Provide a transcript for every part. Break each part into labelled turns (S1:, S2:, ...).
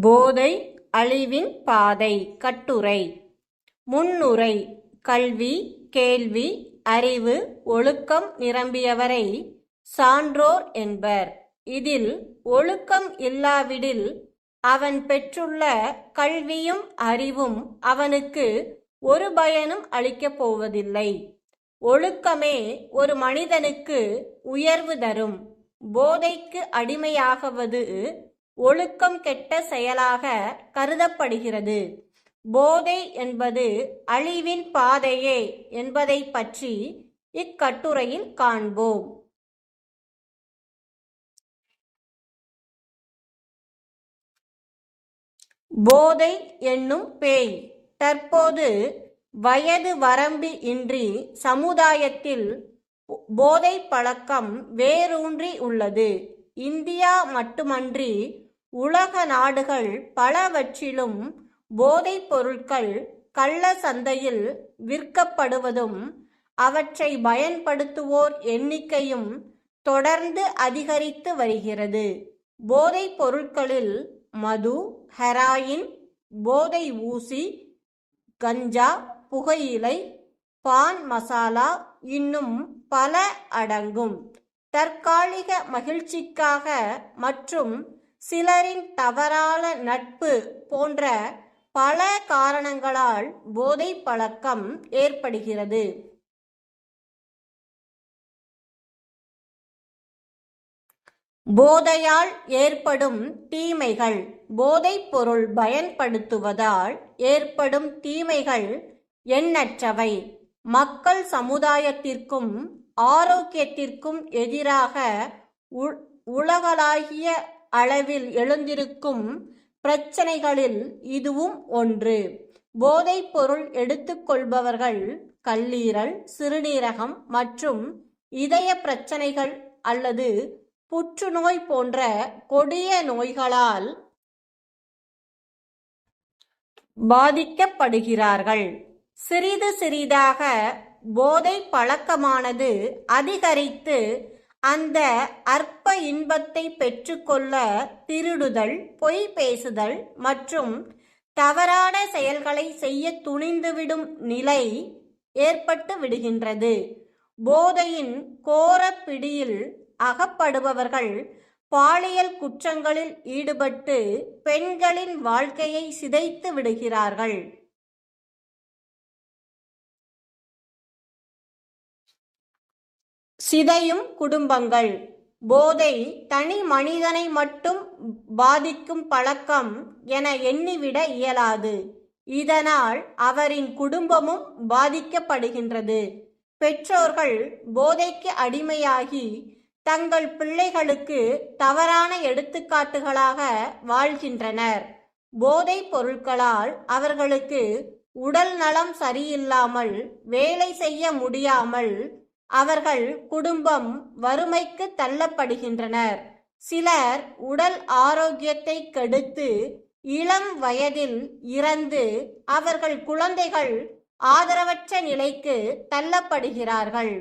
S1: போதை அழிவின் பாதை கட்டுரை. முன்னுரை கல்வி கேள்வி அறிவு ஒழுக்கம் நிரம்பியவரை சான்றோர் என்பர். இதில் ஒழுக்கம் இல்லாவிடில் அவன் பெற்றுள்ள கல்வியும் அறிவும் அவனுக்கு ஒரு பயனும் அளிக்கப் போவதில்லை. ஒழுக்கமே ஒரு மனிதனுக்கு உயர்வு தரும். போதைக்கு அடிமையாகவது ஒழுக்கம் கெட்ட செயலாக கருதப்படுகிறது. போதை என்பது அழிவின் பாதையே என்பதை பற்றி இக்கட்டுரையில் காண்போம். போதை என்னும் பேய் தற்போது வயது வரம்பு இன்றி சமுதாயத்தில் போதை பழக்கம் வேரூன்றி உள்ளது. இந்தியா மட்டுமன்றி உலக நாடுகள் பலவற்றிலும் போதைப் பொருட்கள் கள்ள சந்தையில் விற்கப்படுவதும் அவற்றை பயன்படுத்துவோர் எண்ணிக்கையும் தொடர்ந்து அதிகரித்து வருகிறது. போதைப் பொருட்களில் மது ஹெராயின் போதை ஊசி கஞ்சா புகையிலை பான் மசாலா இன்னும் பல அடங்கும். தற்காலிக மகிழ்ச்சிக்காக மற்றும் சிலரின் தவறான நட்பு போன்ற பல காரணங்களால் போதை பழக்கம் ஏற்படுகிறது. போதையால் ஏற்படும் தீமைகள் போதைப் பொருள் பயன்படுத்துவதால் ஏற்படும் தீமைகள் எண்ணற்றவை. மக்கள் சமுதாயத்திற்கும் ஆரோக்கியத்திற்கும் எதிராக உலகளாகிய அளவில் எழுந்திருக்கும் பிரச்சனைகளில் இதுவும் ஒன்று. போதைப் பொருள் எடுத்துக்கொள்பவர்கள் கல்லீரல் சிறுநீரகம் மற்றும் இதய பிரச்சனைகள் அல்லது புற்றுநோய் போன்ற கொடிய நோய்களால் பாதிக்கப்படுகிறார்கள். சிறிது சிறிதாக போதை பழக்கமானது அதிகரித்து அந்த அற்ப இன்பத்தை பெற்றுக்கொள்ள திருடுதல் பொய் பேசுதல் மற்றும் தவறான செயல்களை செய்ய துணிந்துவிடும் நிலை ஏற்பட்டு விடுகின்றது. போதையின் கோர பிடியில் அகப்படுபவர்கள் பாலியல் குற்றங்களில் ஈடுபட்டு பெண்களின் வாழ்க்கையை சிதைத்து விடுகிறார்கள். சிதையும் குடும்பங்கள். போதை தனி மனிதனை மட்டும் பாதிக்கும் பழக்கம் என எண்ணிவிட இயலாது. இதனால் அவரின் குடும்பமும் பாதிக்கப்படுகின்றது. பெற்றோர்கள் போதைக்கு அடிமையாகி தங்கள் பிள்ளைகளுக்கு தவறான எடுத்துக்காட்டுகளாக வாழ்கின்றனர். போதைப் பொருட்களால் அவர்களுக்கு உடல் நலம் சரியில்லாமல் வேலை செய்ய முடியாமல் அவர்கள் குடும்பம் வறுமைக்கு தள்ளப்படுகின்றனர். சிலர் உடல் ஆரோக்கியத்தை கெடுத்து இளம் வயதில் இறந்து அவர்கள் குழந்தைகள் ஆதரவற்ற நிலைக்கு தள்ளப்படுகிறார்கள்.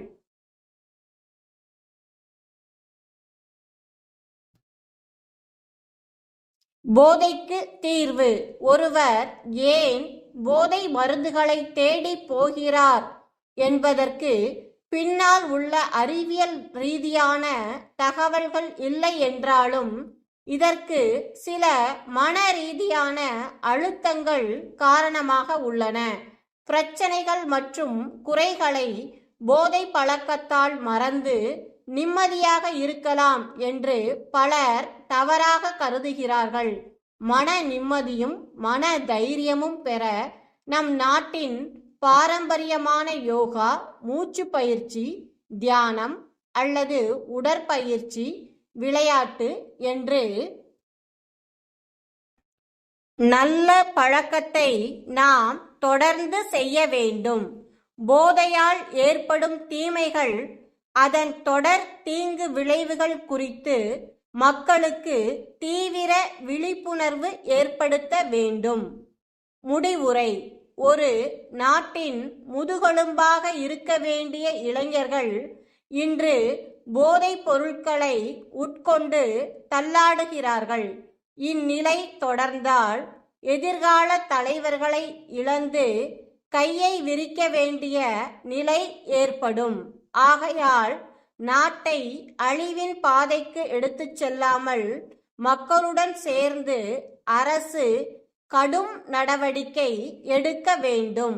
S1: போதைக்கு தீர்வு. ஒருவர் ஏன் போதை மருந்துகளை தேடி போகிறார் என்பதற்கு பின்னால் உள்ள அறிவியல் ரீதியான தகவல்கள் இல்லை என்றாலும் இதற்கு சில மன ரீதியான அழுத்தங்கள் காரணமாக உள்ளன. பிரச்சனைகள் மற்றும் குறைகளை போதை பழக்கத்தால் மறந்து நிம்மதியாக இருக்கலாம் என்று பலர் தவறாக கருதுகிறார்கள். மன நிம்மதியும் மன தைரியமும் பெற நம் நாட்டின் பாரம்பரியமான யோகா மூச்சு பயிற்சி தியானம் அல்லது உடற்பயிற்சி விளையாட்டு என்று நல்ல பழக்கத்தை நாம் தொடர்ந்து செய்ய வேண்டும். போதையால் ஏற்படும் தீமைகள் அதன் தொடர் தீங்கு விளைவுகள் குறித்து மக்களுக்கு தீவிர விழிப்புணர்வு ஏற்படுத்த வேண்டும். முடிவுரை. ஒரு நாட்டின் முதுகெலும்பாக இருக்க வேண்டிய இளைஞர்கள் இன்று போதைப் பொருட்களை உட்கொண்டு தள்ளாடுகிறார்கள். இந்நிலை தொடர்ந்தால் எதிர்கால தலைவர்களை இழந்து கையை விரிக்க வேண்டிய நிலை ஏற்படும். ஆகையால் நாட்டை அழிவின் பாதைக்கு எடுத்துச் செல்லாமல் மக்களுடன் சேர்ந்து அரசு கடும் நடவடிக்கை எடுக்க வேண்டும்.